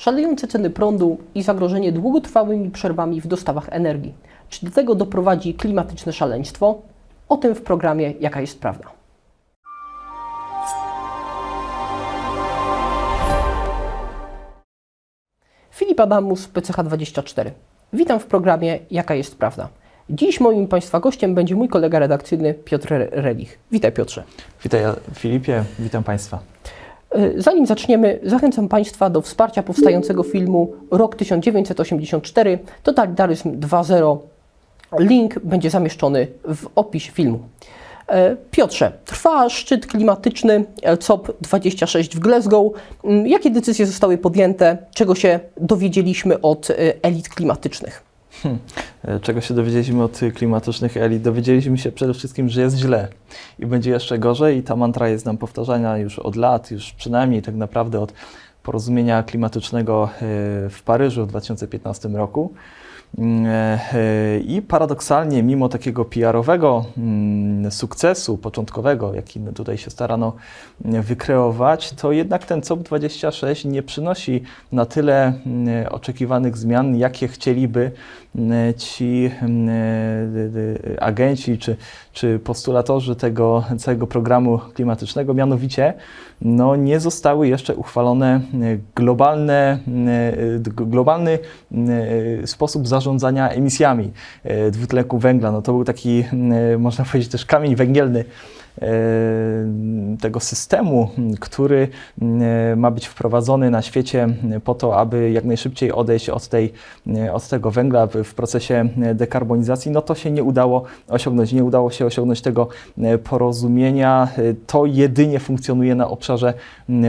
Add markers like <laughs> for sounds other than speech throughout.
szalejące ceny prądu i zagrożenie długotrwałymi przerwami w dostawach energii. Czy do tego doprowadzi klimatyczne szaleństwo? O tym w programie Jaka jest prawda. Filip Adamus, PCH24. Witam w programie Jaka jest prawda. Dziś moim Państwa gościem będzie mój kolega redakcyjny Piotr Relich. Witaj Piotrze. Witaj Filipie, witam Państwa. Y, Zanim zaczniemy, zachęcam Państwa do wsparcia powstającego filmu Rok 1984 Totalitaryzm 2.0. Link będzie zamieszczony w opisie filmu. E, Piotrze, trwa szczyt klimatyczny COP26 w Glasgow. Mm, Jakie decyzje zostały podjęte? Czego się dowiedzieliśmy od e, elit klimatycznych? Hmm. E, Czego się dowiedzieliśmy od klimatycznych elit? Dowiedzieliśmy się przede wszystkim, że jest źle i będzie jeszcze gorzej i ta mantra jest nam powtarzana już od lat, już przynajmniej tak naprawdę od porozumienia klimatycznego e, w Paryżu w 2015 roku. Mm, e, I paradoksalnie, mimo takiego PR-owego mm, sukcesu początkowego, jaki tutaj się starano mm, wykreować, to jednak ten COP26 nie przynosi na tyle mm, oczekiwanych zmian, jakie chcieliby ci e, e, agenci czy, czy postulatorzy tego całego programu klimatycznego. Mianowicie, no, nie zostały jeszcze uchwalone e, globalne, e, globalny e, sposób zarządzania emisjami e, dwutlenku węgla. No, to był taki, e, można powiedzieć, też kamień węgielny tego systemu, który ma być wprowadzony na świecie po to, aby jak najszybciej odejść od, tej, od tego węgla w, procesie dekarbonizacji, no to się nie udało osiągnąć. Nie udało się osiągnąć tego porozumienia. To jedynie funkcjonuje na obszarze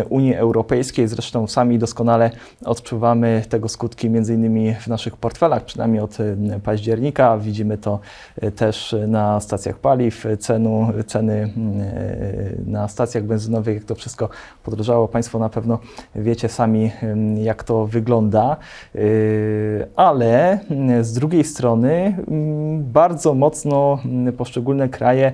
Unii Europejskiej. Zresztą sami doskonale odczuwamy tego skutki między innymi w naszych portfelach, przynajmniej od października. Widzimy to e, też na stacjach paliw, cenu, ceny na stacjach benzynowych, jak to wszystko podrożało. Państwo na pewno wiecie sami, mm, jak to wygląda, Yy, ale mm, z drugiej strony mm, bardzo mocno poszczególne kraje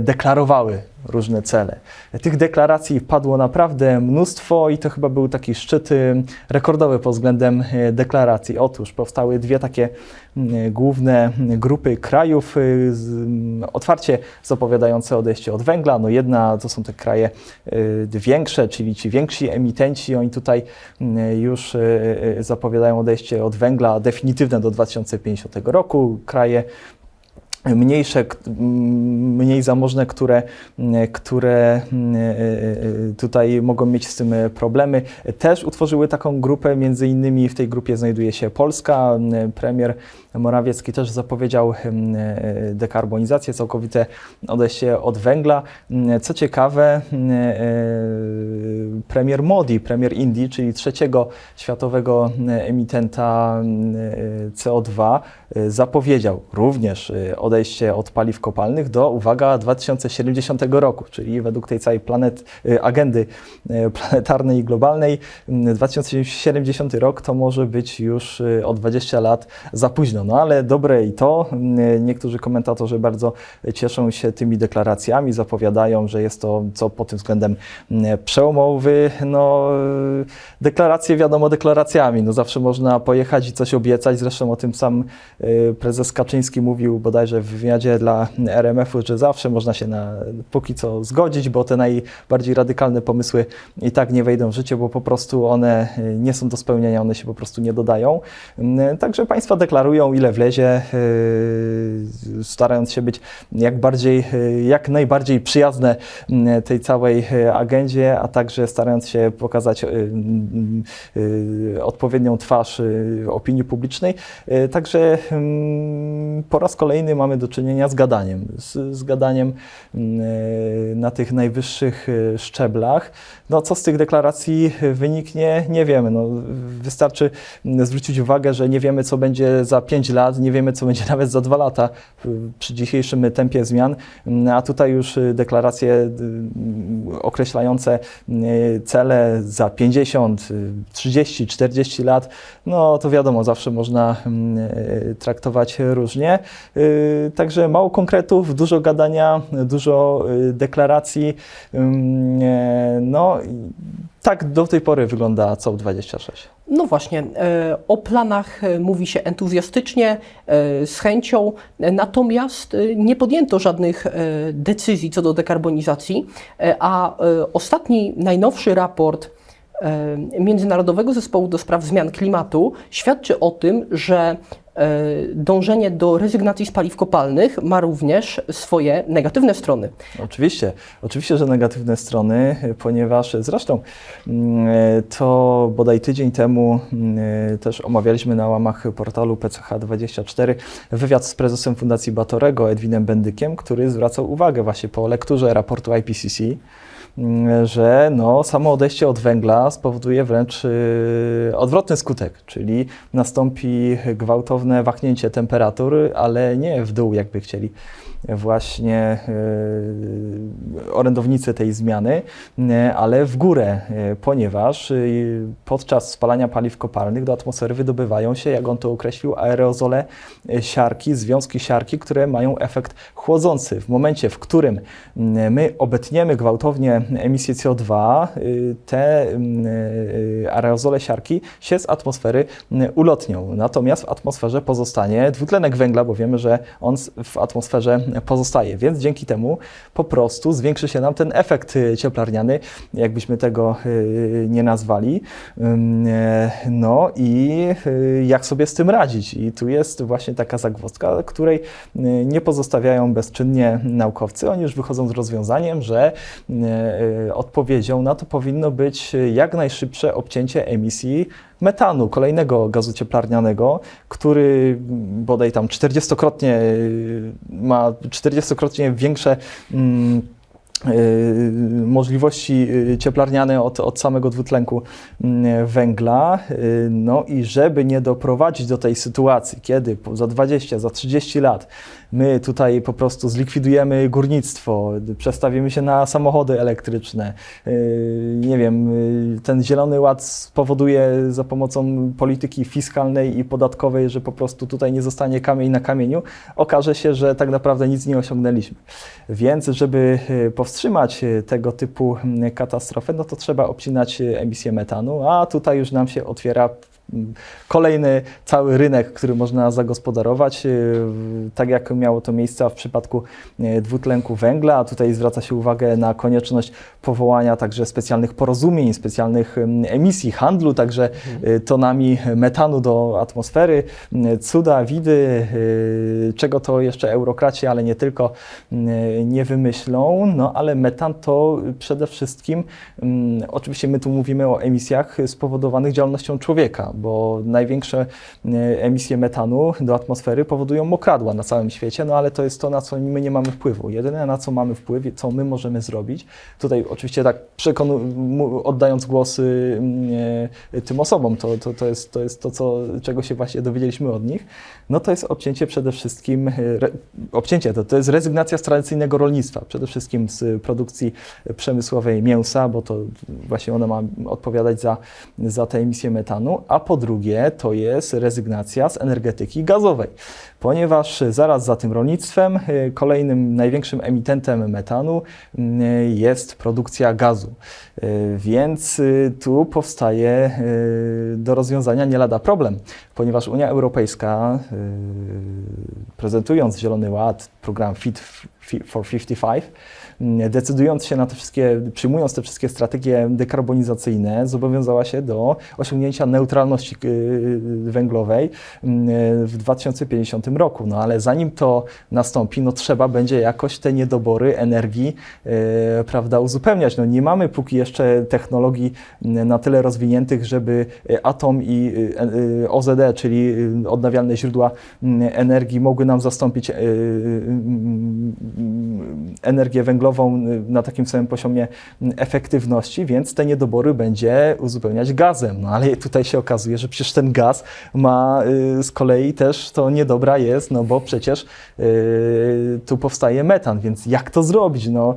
deklarowały różne cele. Tych deklaracji padło naprawdę mnóstwo i to chyba był taki szczyt y, rekordowy pod względem y, deklaracji. Otóż powstały dwie takie główne grupy krajów y, mm, otwarcie zapowiadające odejście od węgla. No jedna to są te kraje większe, czyli ci więksi emitenci. Oni tutaj mm, już zapowiadają odejście od węgla definitywne do 2050 roku. Kraje mniejsze, mniej zamożne, które, które m, e, e, tutaj mogą mieć z tym e, problemy, też utworzyły taką grupę, między innymi w tej grupie znajduje się Polska. Premier Morawiecki też zapowiedział e, dekarbonizację, całkowite odejście od węgla. Co ciekawe, e, premier Modi, premier Indii, czyli trzeciego światowego emitenta m, e, CO2, e, zapowiedział również e, odejście od paliw kopalnych do, uwaga, 2070 roku, czyli według tej całej planet, e, agendy e, <laughs> planetarnej i globalnej, m, 2070 rok to może być już e, o 20 lat za późno. No ale dobre i to. M, Niektórzy komentatorzy bardzo cieszą się tymi deklaracjami, zapowiadają, że jest to co pod tym względem m, przełomowy. No, deklaracje wiadomo deklaracjami. No, zawsze można pojechać i coś obiecać. Zresztą o tym sam prezes Kaczyński mówił bodajże w wywiadzie dla RMF-u, że zawsze można się na póki co zgodzić, bo te najbardziej radykalne pomysły i tak nie wejdą w życie, bo po prostu one e, nie są do spełnienia, one się po prostu nie dodają. Mm, Także państwa deklarują, ile wlezie, e, starając się być jak, bardziej, jak najbardziej przyjazne tej całej agendzie, a także starając się pokazać odpowiednią twarz opinii publicznej. Także mm, po raz kolejny mamy do czynienia z gadaniem, z, z gadaniem mm, e, na tych najwyższych e, szczeblach. No, co z tych deklaracji wyniknie, nie wiemy. No, wystarczy mm, zwrócić uwagę, że nie wiemy, co będzie za 5 lat, nie wiemy, co będzie <laughs> nawet za 2 lata y, przy dzisiejszym tempie zmian, Mm, a tutaj już y, deklaracje y, określające y, cele za 50, y, 30, 40 lat, no to wiadomo, zawsze można y, traktować różnie. Y, y, także mało konkretów, dużo gadania, dużo y, deklaracji. No, tak do tej pory wygląda COP26. No właśnie, e, o planach mówi się entuzjastycznie, z chęcią, natomiast nie podjęto żadnych decyzji co do dekarbonizacji, a ostatni, najnowszy raport Międzynarodowego Zespołu do Spraw Zmian Klimatu świadczy o tym, że dążenie do rezygnacji z paliw kopalnych ma również swoje negatywne strony. Oczywiście, oczywiście, że negatywne strony, ponieważ zresztą mm, y, to bodaj tydzień temu y, też omawialiśmy na łamach portalu PCH24 wywiad z prezesem Fundacji Batorego, Edwinem Bendykiem, który zwracał uwagę właśnie po lekturze raportu IPCC, mm, że no, samo odejście od węgla spowoduje wręcz y, odwrotny skutek, czyli nastąpi gwałtowne wahnięcie temperatur, ale nie w dół, jakby chcieli właśnie y, orędownicy tej zmiany, y, ale w górę, y, ponieważ podczas spalania paliw kopalnych do atmosfery wydobywają się, jak on to określił, aerozole siarki, związki siarki, które mają efekt chłodzący. W momencie, w którym my obetniemy gwałtownie emisję CO2, y, te aerozole siarki się z atmosfery ulotnią. Natomiast w atmosferze pozostanie dwutlenek węgla, bo wiemy, że on w atmosferze pozostaje. Więc dzięki temu po prostu zwiększy się nam ten efekt y, cieplarniany, jakbyśmy tego y, nie nazwali. E, No i y, jak sobie z tym radzić? I tu jest właśnie taka zagwozdka, której nie pozostawiają bezczynnie naukowcy. Oni już wychodzą z rozwiązaniem, że odpowiedzią na to powinno być jak najszybsze obcięcie emisji metanu, kolejnego gazu cieplarnianego, który bodaj tam 40-krotnie y, ma 40-krotnie większe mm, y, możliwości y, cieplarniane od, od samego dwutlenku mm, węgla. No i żeby nie doprowadzić do tej sytuacji, kiedy za 20, za 30 lat my tutaj po prostu zlikwidujemy górnictwo, przestawimy się na samochody elektryczne, y, nie wiem, y, ten zielony ład spowoduje za pomocą polityki fiskalnej i podatkowej, że po prostu tutaj nie zostanie kamień na kamieniu, okaże się, że tak naprawdę nic nie osiągnęliśmy. Więc żeby y, powstrzymać tego typu katastrofę, no to trzeba obcinać emisję metanu, a tutaj już nam się otwiera kolejny cały rynek, który można zagospodarować, y, tak jak miało to miejsce w przypadku y, dwutlenku węgla, a tutaj zwraca się uwagę na konieczność powołania także specjalnych porozumień, specjalnych emisji, handlu także y, tonami metanu do atmosfery, cuda, widy, czego to jeszcze eurokraci, ale nie tylko, nie wymyślą, no ale metan to przede wszystkim, oczywiście my tu mówimy o emisjach spowodowanych działalnością człowieka, bo największe y, emisje metanu do atmosfery powodują mokradła na całym świecie, no ale to jest to, na co my nie mamy wpływu. Jedyne, na co mamy wpływ, co my możemy zrobić, tutaj oczywiście tak oddając głos y, y, tym osobom, to, to, to, jest, to jest to, co, czego się właśnie dowiedzieliśmy od nich, no to jest obcięcie przede wszystkim, y, re, obcięcie to, to jest rezygnacja z tradycyjnego rolnictwa, przede wszystkim z produkcji przemysłowej mięsa, bo to właśnie ona ma odpowiadać za, za te emisje metanu, a po drugie to jest rezygnacja z energetyki gazowej, ponieważ zaraz za tym rolnictwem y, kolejnym największym emitentem metanu y, jest produkcja gazu. Y, Więc tu powstaje do rozwiązania nie lada problem, ponieważ Unia Europejska, prezentując Zielony Ład, program Fit for 55, y, decydując się na te wszystkie, przyjmując te wszystkie strategie dekarbonizacyjne, zobowiązała się do osiągnięcia neutralności y, węglowej y, w 2050 roku. No ale zanim to nastąpi, no trzeba będzie jakoś te niedobory energii y, prawda, uzupełniać. No nie mamy póki jeszcze technologii y, na tyle rozwiniętych, żeby y, atom i y, y, OZE, czyli y, odnawialne źródła y, energii mogły nam zastąpić y, y, y, energię węglową y, na takim samym poziomie y, efektywności, więc te niedobory będzie uzupełniać gazem. No ale tutaj się okazuje, że przecież ten gaz ma y, z kolei też to niedobra jest, no bo przecież y, tu powstaje metan, więc jak to zrobić? No,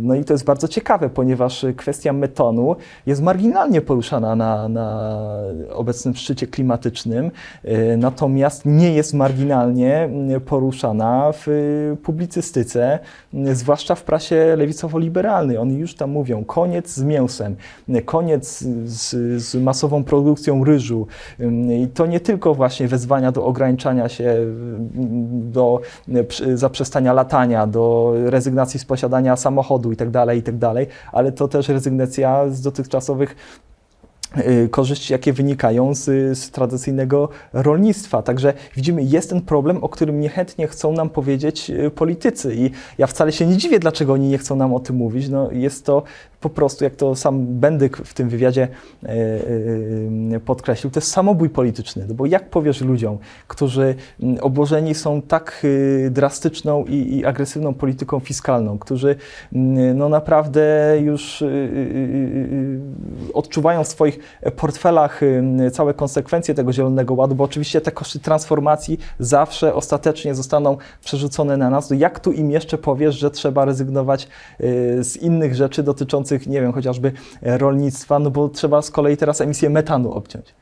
no i to jest bardzo ciekawe, ponieważ kwestia metanu jest marginalnie poruszana na, na obecnym szczycie klimatycznym, natomiast nie jest marginalnie y, poruszana w publicystyce, zwłaszcza w prasie lewicowo-liberalnej. Oni już tam mówią, koniec z mięsem, koniec z, z masową produkcją ryżu. I to nie tylko właśnie wezwania do ograniczania się, do zaprzestania latania, do rezygnacji z posiadania samochodu itd., itd., ale to też rezygnacja z dotychczasowych korzyści, jakie wynikają z, z tradycyjnego rolnictwa. Także widzimy, jest ten problem, o którym niechętnie chcą nam powiedzieć y, politycy. I ja wcale się nie dziwię, dlaczego oni nie chcą nam o tym mówić. No, jest to po prostu, jak to sam Bendyk w tym wywiadzie e, e, podkreślił, to jest samobój polityczny. No bo jak powiesz ludziom, którzy obłożeni są tak y, drastyczną i, i agresywną polityką fiskalną, którzy no naprawdę już y, y, odczuwają w swoich portfelach całe konsekwencje tego Zielonego Ładu, bo oczywiście te koszty transformacji zawsze ostatecznie zostaną przerzucone na nas. To jak tu im jeszcze powiesz, że trzeba rezygnować z innych rzeczy dotyczących, nie wiem, chociażby e, rolnictwa, no bo trzeba z kolei teraz emisję metanu obciąć.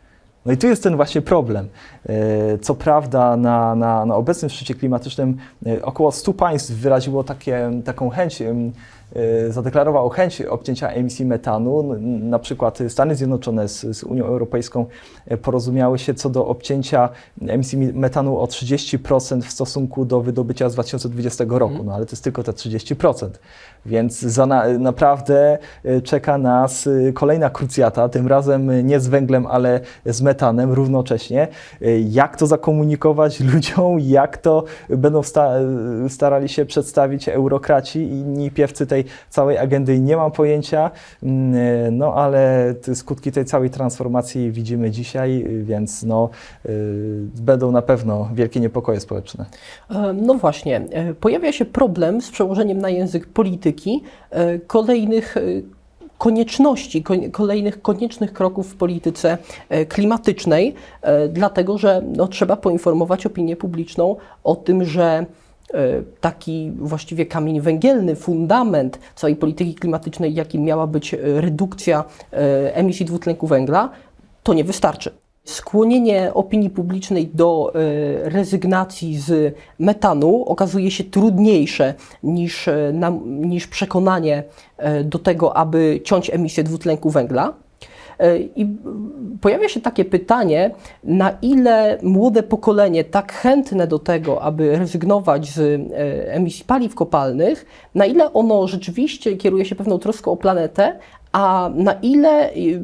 No i tu jest ten właśnie problem. E, Co prawda na, na, na obecnym szczycie klimatycznym e, około 100 państw wyraziło takie, taką chęć, zadeklarowało chęć obcięcia emisji metanu. Na przykład Stany Zjednoczone z, z Unią Europejską porozumiały się co do obcięcia emisji mi- metanu o 30% w stosunku do wydobycia z 2020 roku, no ale to jest tylko te 30%. Więc naprawdę e, czeka nas e, kolejna krucjata, tym razem nie z węglem, ale z metanem równocześnie. E, Jak to zakomunikować <laughs> ludziom, jak to będą sta e, starali się przedstawić eurokraci i inni piewcy tej całej agendy, nie mam pojęcia, Mm, e, no ale skutki tej całej transformacji widzimy dzisiaj, e, więc no, e, będą na pewno wielkie niepokoje społeczne. E, No właśnie, e, pojawia się problem z przełożeniem na język polityki e, kolejnych e, konieczności, kolejnych koniecznych kroków w polityce e, klimatycznej, dlatego że no, trzeba poinformować opinię publiczną o tym, że taki właściwie kamień węgielny, fundament całej polityki klimatycznej, jakim miała być redukcja emisji dwutlenku węgla, to nie wystarczy. Skłonienie opinii publicznej do e, rezygnacji z metanu okazuje się trudniejsze niż, e, niż przekonanie e, do tego, aby ciąć emisję dwutlenku węgla. I pojawia się takie pytanie, na ile młode pokolenie, tak chętne do tego, aby rezygnować z emisji paliw kopalnych, na ile ono rzeczywiście kieruje się pewną troską o planetę, a na ile y,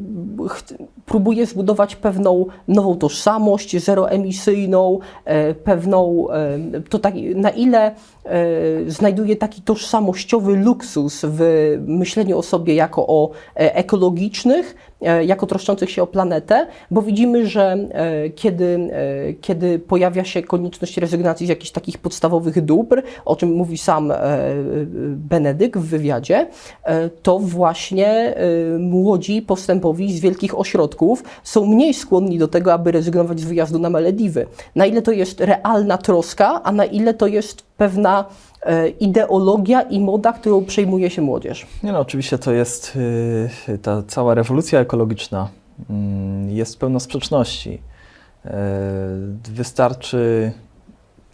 próbuje zbudować pewną nową tożsamość zeroemisyjną, e, pewną, e, to tak, na ile e, znajduje taki tożsamościowy luksus w myśleniu o sobie jako o ekologicznych, jako troszczących się o planetę, bo widzimy, że e, kiedy, e, kiedy pojawia się konieczność rezygnacji z jakichś takich podstawowych dóbr, o czym mówi sam e, e, Benedyk w wywiadzie, e, to właśnie e, młodzi postępowi z wielkich ośrodków są mniej skłonni do tego, aby rezygnować z wyjazdu na Malediwy. Na ile to jest realna troska, a na ile to jest pewna e, ideologia i moda, którą przejmuje się młodzież. Nie no, oczywiście to jest y, ta cała rewolucja ekologiczna mm, jest pełna sprzeczności. E, Wystarczy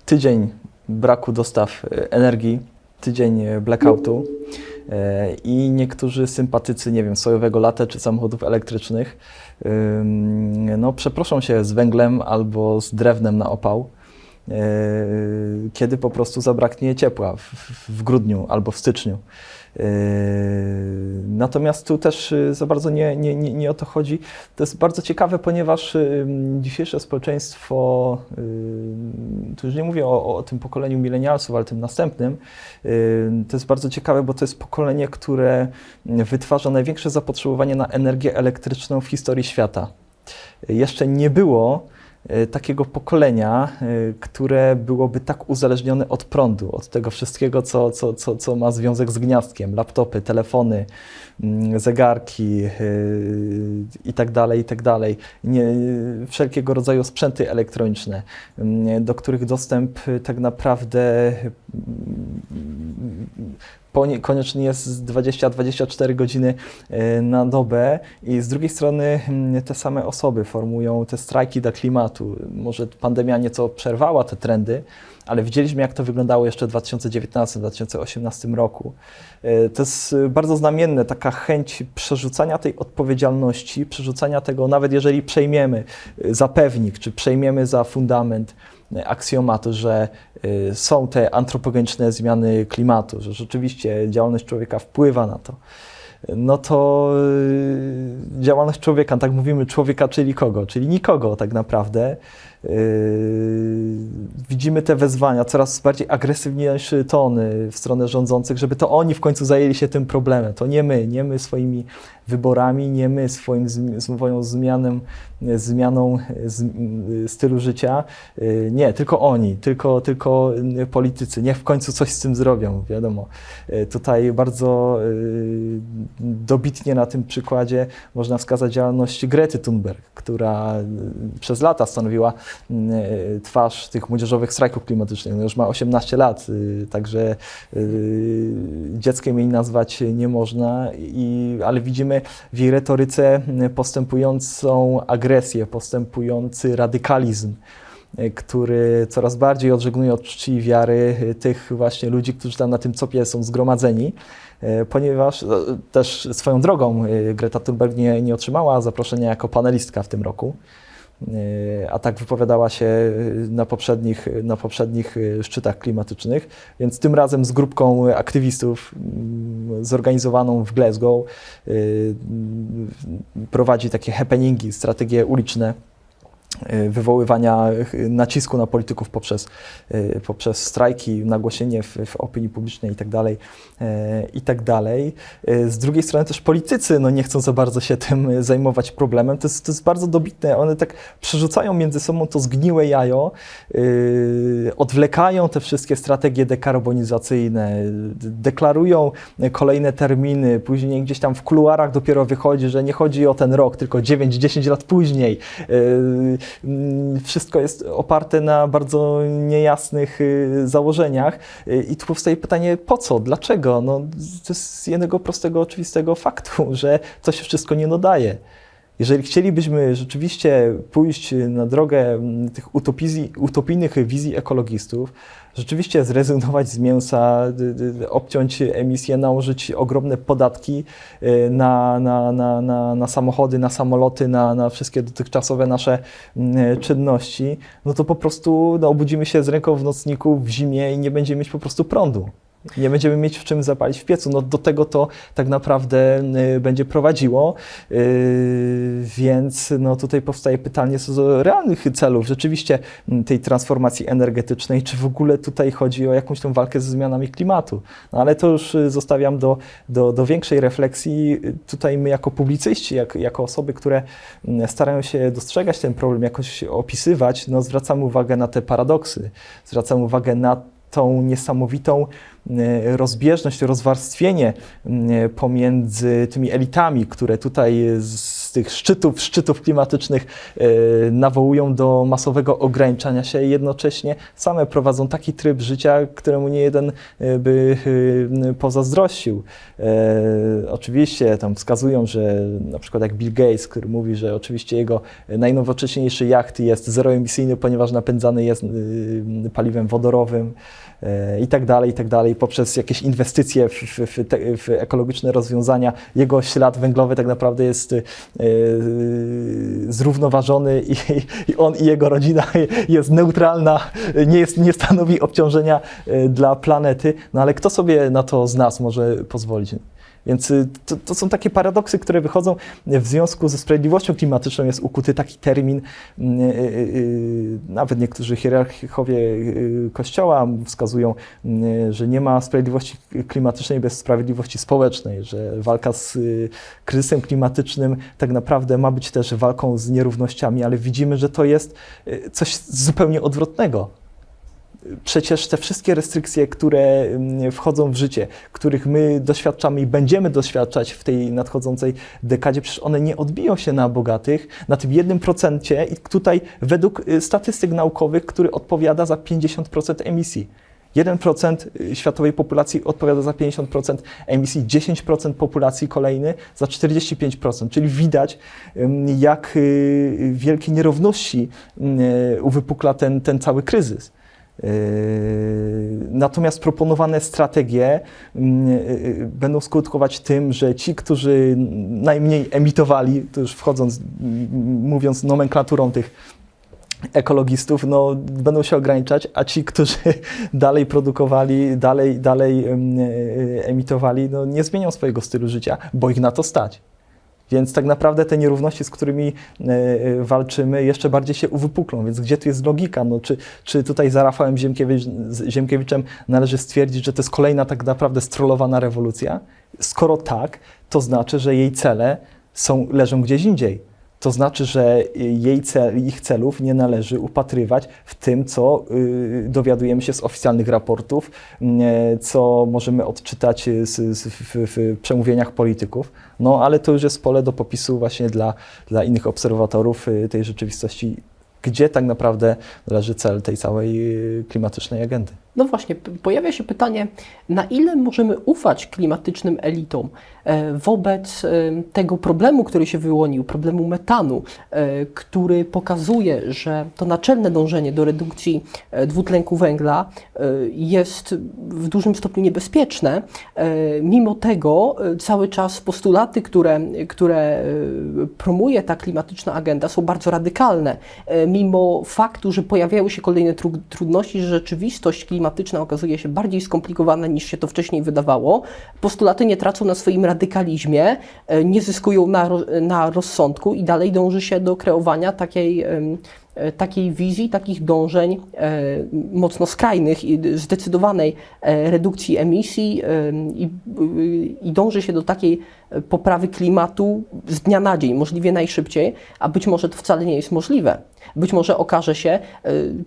tydzień braku dostaw e, energii, tydzień e, blackoutu e, i niektórzy sympatycy, nie wiem, sojowego lata czy samochodów elektrycznych, no przeproszą się z węglem albo z drewnem na opał, e, kiedy po prostu zabraknie ciepła w, w- grudniu albo w styczniu. Yy, Natomiast tu też y, za bardzo nie, nie, nie, nie o to chodzi. To jest bardzo ciekawe, ponieważ dzisiejsze społeczeństwo, tu już nie mówię o, o tym pokoleniu milenialsów, ale tym następnym, ym, to jest bardzo ciekawe, bo to jest pokolenie, które wytwarza największe zapotrzebowanie na energię elektryczną w historii świata. Jeszcze nie było e, takiego pokolenia, e, które byłoby tak uzależnione od prądu, od tego wszystkiego, co, co, co, co ma związek z gniazdkiem, laptopy, telefony, zegarki e, i tak dalej, i tak. Nie, wszelkiego rodzaju sprzęty elektroniczne, mm, do których dostęp e, tak naprawdę mm, ponie- konieczny jest 20-24 godziny na dobę i z drugiej strony mm, te same osoby formują te strajki dla klimatu. Może pandemia nieco przerwała te trendy, ale widzieliśmy jak to wyglądało jeszcze w 2019-2018 roku. E, To jest e, bardzo znamienne, taka chęć przerzucania tej odpowiedzialności, przerzucania tego, nawet jeżeli przejmiemy e, za pewnik, czy przejmiemy za fundament aksjomatu, że są te antropogeniczne zmiany klimatu, że rzeczywiście działalność człowieka wpływa na to, no to działalność człowieka, tak mówimy człowieka, czyli kogo? Czyli nikogo tak naprawdę. Yy, Widzimy te wezwania, coraz bardziej agresywniejsze tony w stronę rządzących, żeby to oni w końcu zajęli się tym problemem. To nie my, nie my swoimi wyborami, nie my swoim, swoją zmianą, zmianą stylu życia. Yy, Nie, tylko oni, tylko, tylko y, politycy. Niech w końcu coś z tym zrobią, wiadomo. Yy, Tutaj bardzo yy, dobitnie na tym przykładzie można wskazać działalność Grety Thunberg, która przez lata stanowiła twarz tych młodzieżowych strajków klimatycznych. No już ma 18 lat, y, także y, dzieckiem jej nazwać nie można, i, ale widzimy w jej retoryce y, postępującą agresję, postępujący radykalizm y, który coraz bardziej odżegnuje od czci i wiary y, tych właśnie ludzi, którzy tam na tym copie są zgromadzeni, y, ponieważ też swoją drogą y, Greta Thunberg nie, nie otrzymała zaproszenia jako panelistka w tym roku. Y, A tak wypowiadała się na poprzednich, na poprzednich y, szczytach klimatycznych, więc tym razem z grupką aktywistów mm, zorganizowaną w Glasgow mm, prowadzi takie happeningi, strategie uliczne wywoływania y, nacisku na polityków poprzez, y, poprzez strajki, nagłośnienie w, w opinii publicznej itd. y, tak dalej. Y, Z drugiej strony też politycy no, nie chcą za bardzo się tym y, zajmować problemem. To jest, to jest bardzo dobitne. One tak przerzucają między sobą to zgniłe jajo, y, odwlekają te wszystkie strategie dekarbonizacyjne, y, deklarują y, kolejne terminy, później gdzieś tam w kuluarach dopiero wychodzi, że nie chodzi o ten rok, tylko 9-10 lat później. Mm, Wszystko jest oparte na bardzo niejasnych y, założeniach Y, i tu powstaje pytanie, po co, dlaczego? No, to jest z jednego prostego, oczywistego faktu, <laughs> że to się wszystko nie nadaje. Jeżeli chcielibyśmy rzeczywiście pójść na drogę mm, tych utopijnych wizji ekologistów, rzeczywiście zrezygnować z mięsa, obciąć emisję, nałożyć ogromne podatki y, na, na, na, na, na samochody, na samoloty, na, na wszystkie dotychczasowe nasze mm, czynności, no to po prostu no, obudzimy się z ręką w nocniku w zimie i nie będziemy mieć po prostu prądu. Nie będziemy mieć w czym zapalić w piecu. No, do tego to tak naprawdę y, będzie prowadziło. Y, więc no, tutaj powstaje pytanie co do realnych celów rzeczywiście m, tej transformacji energetycznej, czy w ogóle tutaj chodzi o jakąś tą walkę ze zmianami klimatu. No, ale to już y, zostawiam do, do, do większej refleksji. Tutaj my jako publicyści, jak, jako osoby, które m, starają się dostrzegać ten problem, jakoś opisywać, no, zwracamy uwagę na te paradoksy, zwracamy uwagę na tą niesamowitą rozbieżność, rozwarstwienie m, pomiędzy tymi elitami, które tutaj z tych szczytów, szczytów klimatycznych e, nawołują do masowego ograniczania się i jednocześnie same prowadzą taki tryb życia, któremu nie jeden e, by e, pozazdrościł. E, Oczywiście tam wskazują, że na przykład jak Bill Gates, który mówi, że oczywiście jego najnowocześniejszy jacht jest zeroemisyjny, ponieważ napędzany jest paliwem wodorowym e, i tak dalej, i tak dalej. Poprzez jakieś inwestycje w, w, w, ekologiczne rozwiązania, jego ślad węglowy tak naprawdę jest y, y, zrównoważony i, i on i jego rodzina <laughs> jest neutralna, nie, jest, nie stanowi obciążenia y, dla planety. No ale kto sobie na to z nas może pozwolić? Więc y, to, to są takie paradoksy, które wychodzą w związku ze sprawiedliwością klimatyczną. Jest ukuty taki termin, y, y, nawet niektórzy hierarchowie Kościoła wskazują, że nie ma sprawiedliwości klimatycznej bez sprawiedliwości społecznej, że walka z kryzysem klimatycznym tak naprawdę ma być też walką z nierównościami, ale widzimy, że to jest coś zupełnie odwrotnego. Przecież te wszystkie restrykcje, które mm, wchodzą w życie, których my doświadczamy i będziemy doświadczać w tej nadchodzącej dekadzie, przecież one nie odbiją się na bogatych, na tym jednym procencie i tutaj według y, statystyk naukowych, który odpowiada za 50% emisji. 1% światowej populacji odpowiada za 50% emisji, 10% populacji kolejny za 45%, czyli widać, jak y, wielkie nierówności y, uwypukla ten, ten cały kryzys. Yy, Natomiast proponowane strategie mm, yy, będą skutkować tym, że ci, którzy najmniej emitowali, to już wchodząc, mm, mówiąc nomenklaturą tych ekologistów, no, będą się ograniczać, a ci, którzy <laughs> dalej produkowali, dalej, dalej yy, emitowali, no, nie zmienią swojego stylu życia, bo ich na to stać. Więc tak naprawdę te nierówności, z którymi e, e, walczymy, jeszcze bardziej się uwypuklą. Więc gdzie tu jest logika? No, czy, czy tutaj za Rafałem Ziemkiewicz, Ziemkiewiczem należy stwierdzić, że to jest kolejna tak naprawdę strollowana rewolucja? Skoro tak, to znaczy, że jej cele są, leżą gdzieś indziej. To znaczy, że jej cel, ich celów nie należy upatrywać w tym, co y, dowiadujemy się z oficjalnych raportów, y, co możemy odczytać z, z, w, w przemówieniach polityków. No, ale to już jest pole do popisu właśnie dla, dla innych obserwatorów y, tej rzeczywistości, gdzie tak naprawdę leży cel tej całej y, klimatycznej agendy. No właśnie, pojawia się pytanie, na ile możemy ufać klimatycznym elitom e, wobec e, tego problemu, który się wyłonił, problemu metanu, e, który pokazuje, że to naczelne dążenie do redukcji dwutlenku węgla jest w dużym stopniu niebezpieczne. Mimo tego cały czas postulaty, które, które promuje ta klimatyczna agenda są bardzo radykalne. Mimo faktu, że pojawiają się kolejne tru- trudności, że rzeczywistość klimatyczna okazuje się bardziej skomplikowana niż się to wcześniej wydawało, postulaty nie tracą na swoim radykalizmie, e, nie zyskują na, na rozsądku i dalej dąży się do kreowania takiej, e, takiej wizji, takich dążeń e, mocno skrajnych i zdecydowanej redukcji emisji em, i, i dąży się do takiej poprawy klimatu z dnia na dzień, możliwie najszybciej, a być może to wcale nie jest możliwe. Być może okaże się,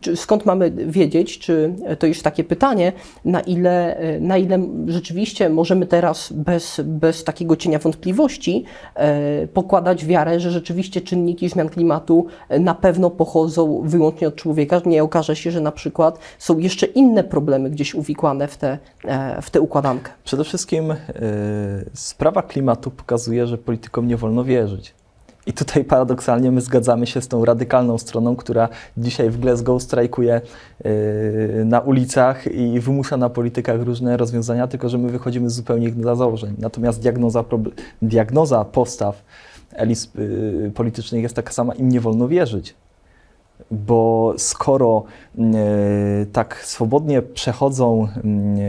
e, skąd mamy wiedzieć, czy to jest takie pytanie, na ile, e, na ile rzeczywiście możemy teraz bez, bez takiego cienia wątpliwości e, pokładać wiarę, że rzeczywiście czynniki zmian klimatu na pewno pochodzą wyłącznie od człowieka. Nie okaże się, że na przykład są jeszcze inne problemy gdzieś uwikłane w tę w tę układankę. Przede wszystkim y, sprawa klimatu pokazuje, że politykom nie wolno wierzyć. I tutaj paradoksalnie my zgadzamy się z tą radykalną stroną, która dzisiaj w Glasgow strajkuje y, na ulicach i wymusza na politykach różne rozwiązania, tylko że my wychodzimy z zupełnie innych założeń. Natomiast diagnoza, diagnoza postaw elit y, politycznych jest taka sama, im nie wolno wierzyć bo skoro e, tak swobodnie przechodzą m, e,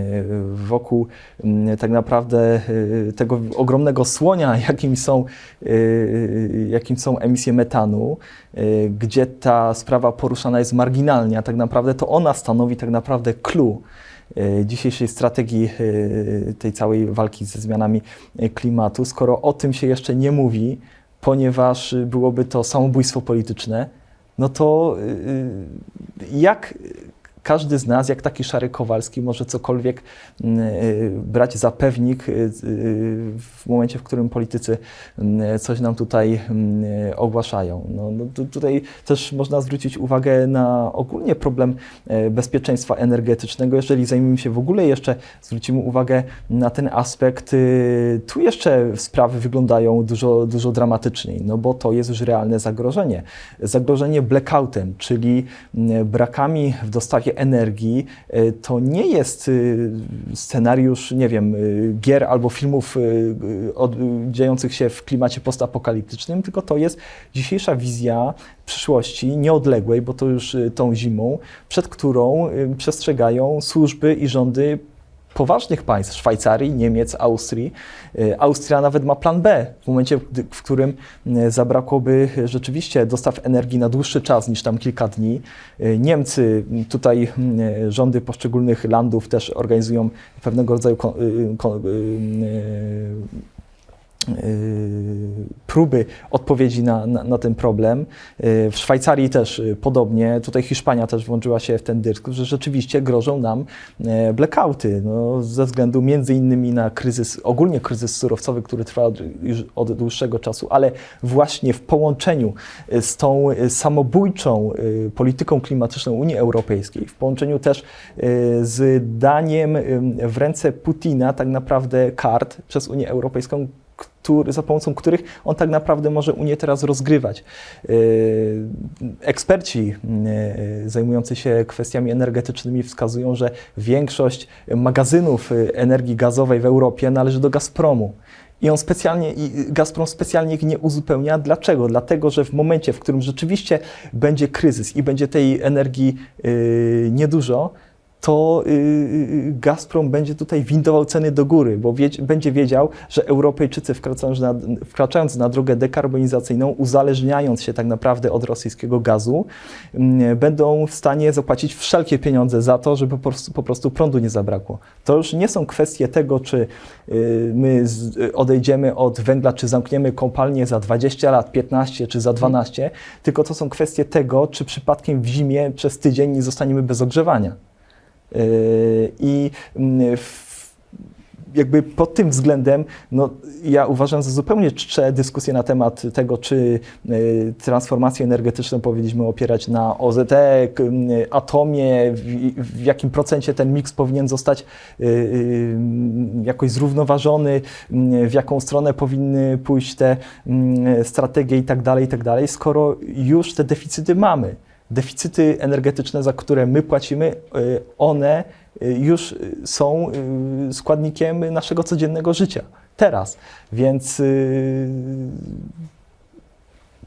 wokół m, tak naprawdę e, tego ogromnego słonia, <laughs> jakim są, e, jakim są emisje metanu, e, gdzie ta sprawa poruszana jest marginalnie, a tak naprawdę to ona stanowi tak naprawdę clue e, dzisiejszej strategii e, tej całej walki ze zmianami e, klimatu, skoro o tym się jeszcze nie mówi, ponieważ byłoby to samobójstwo polityczne, no to y, jak każdy z nas, jak taki Szary Kowalski, może cokolwiek y, brać za pewnik y, y, w momencie, w którym politycy y, coś nam tutaj y, ogłaszają. No, no, tu- tutaj też można zwrócić uwagę na ogólnie problem y, bezpieczeństwa energetycznego. Jeżeli zajmiemy się w ogóle jeszcze, zwrócimy uwagę na ten aspekt, tu jeszcze sprawy wyglądają dużo, dużo dramatyczniej, no bo to jest już realne zagrożenie. Zagrożenie blackoutem, czyli brakami w dostawie energii, y, to nie jest y, scenariusz, nie wiem, y, gier albo filmów dziejących się w klimacie postapokaliptycznym, tylko to jest dzisiejsza wizja przyszłości nieodległej, bo to już tą zimą, przed którą przestrzegają służby i rządy poważnych państw, Szwajcarii, Niemiec, Austrii. Y, Austria nawet ma plan B, w momencie, w którym y, zabrakłoby rzeczywiście dostaw energii na dłuższy czas niż tam kilka dni. Y, Niemcy, tutaj rządy poszczególnych landów też organizują pewnego rodzaju próby odpowiedzi na, na, na ten problem. Y, W Szwajcarii też y, podobnie, tutaj Hiszpania też włączyła się w ten dyskurs, że rzeczywiście grożą nam e, blackouty, no, ze względu między innymi na kryzys, ogólnie kryzys surowcowy, który trwa od, już od dłuższego czasu, ale właśnie w połączeniu y, z tą y, samobójczą y, polityką klimatyczną Unii Europejskiej, w połączeniu też y, z daniem y, w ręce Putina tak naprawdę kart przez Unię Europejską, który, za pomocą których on tak naprawdę może Unię teraz rozgrywać. Yy, Eksperci yy, zajmujący się kwestiami energetycznymi wskazują, że większość magazynów yy, energii gazowej w Europie należy do Gazpromu. I on specjalnie, i Gazprom specjalnie ich nie uzupełnia. Dlaczego? Dlatego, że w momencie, w którym rzeczywiście będzie kryzys i będzie tej energii niedużo, to yy, Gazprom będzie tutaj windował ceny do góry, bo wiedz, będzie wiedział, że Europejczycy wkraczając na, wkraczając na drogę dekarbonizacyjną, uzależniając się tak naprawdę od rosyjskiego gazu, mm, będą w stanie zapłacić wszelkie pieniądze za to, żeby po prostu, po prostu prądu nie zabrakło. To już nie są kwestie tego, czy yy, my odejdziemy od węgla, czy zamkniemy kopalnię za 20 lat, 15 czy za 12, tylko to są kwestie tego, czy przypadkiem w zimie przez tydzień nie zostaniemy bez ogrzewania. I mm, jakby pod tym względem, no, ja uważam za zupełnie czcze dyskusję na temat tego, czy y, transformację energetyczną powinniśmy opierać na OZE, atomie, w, jakim procencie ten miks powinien zostać y, y, jakoś zrównoważony, w jaką stronę powinny pójść te strategie i tak dalej, i tak dalej, skoro już te deficyty mamy. Deficyty energetyczne, za które my płacimy, y, one y, już są y, składnikiem naszego codziennego życia. Teraz. Więc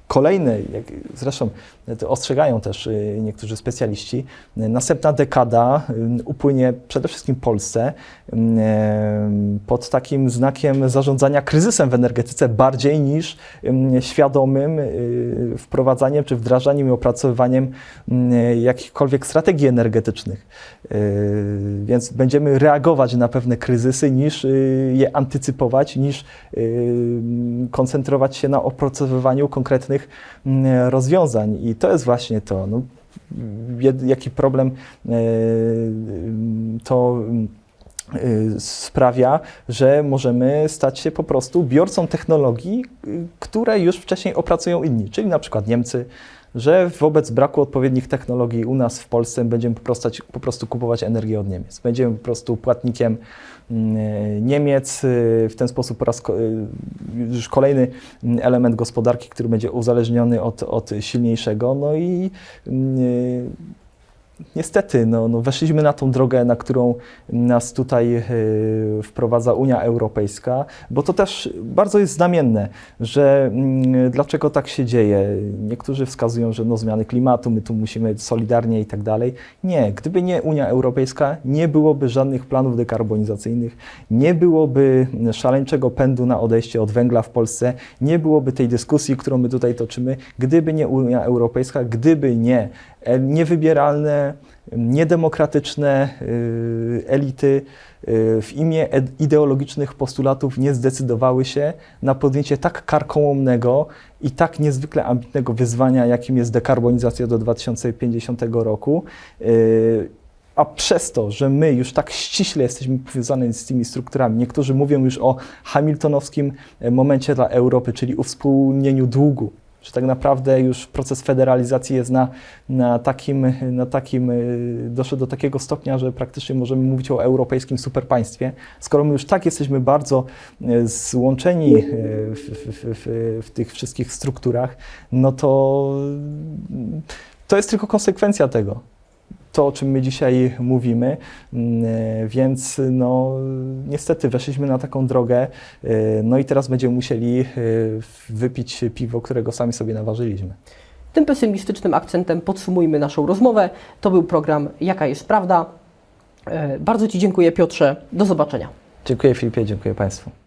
kolejny, jak zresztą to ostrzegają też y, niektórzy specjaliści, następna dekada y, upłynie przede wszystkim Polsce y, pod takim znakiem zarządzania kryzysem w energetyce bardziej niż świadomym wprowadzaniem czy wdrażaniem i opracowywaniem jakichkolwiek strategii energetycznych. Więc będziemy reagować na pewne kryzysy niż je antycypować, niż koncentrować się na opracowywaniu konkretnych rozwiązań. I to jest właśnie to. No, jaki problem e, to y, sprawia, że możemy stać się po prostu biorcą technologii, y, które już wcześniej opracują inni, czyli na przykład Niemcy, że wobec braku odpowiednich technologii u nas w Polsce będziemy po prostu, po prostu kupować energię od Niemiec. Będziemy po prostu płatnikiem mm, Niemiec, y, w ten sposób po raz y, już kolejny mm, element gospodarki, który będzie uzależniony od, od silniejszego. No i y, Niestety, no, no weszliśmy na tą drogę, na którą nas tutaj y, wprowadza Unia Europejska, bo to też bardzo jest znamienne, że mm, dlaczego tak się dzieje. Niektórzy wskazują, że no, zmiany klimatu, my tu musimy solidarnie i tak dalej. Nie, gdyby nie Unia Europejska, nie byłoby żadnych planów dekarbonizacyjnych, nie byłoby szaleńczego pędu na odejście od węgla w Polsce, nie byłoby tej dyskusji, którą my tutaj toczymy, gdyby nie Unia Europejska, gdyby nie niewybieralne, niedemokratyczne y, elity y, w imię ideologicznych postulatów nie zdecydowały się na podjęcie tak karkołomnego i tak niezwykle ambitnego wyzwania, jakim jest dekarbonizacja do 2050 roku. Y, A przez to, że my już tak ściśle jesteśmy powiązani z tymi strukturami, niektórzy mówią już o hamiltonowskim e, momencie dla Europy, czyli uwspólnieniu długu, że tak naprawdę już proces federalizacji jest na, na takim, na takim, y, doszedł do takiego stopnia, że praktycznie możemy mówić o europejskim superpaństwie. Skoro my już tak jesteśmy bardzo y, złączeni y, w, w, w, w tych wszystkich strukturach, no to to jest tylko konsekwencja tego. To, o czym my dzisiaj mówimy, Mm, e, więc no, niestety weszliśmy na taką drogę, e, no i teraz będziemy musieli e, wypić piwo, którego sami sobie naważyliśmy. Tym pesymistycznym akcentem podsumujmy naszą rozmowę. To był program Jaka jest prawda? Bardzo Ci dziękuję, Piotrze. Do zobaczenia. Dziękuję Filipie, dziękuję Państwu.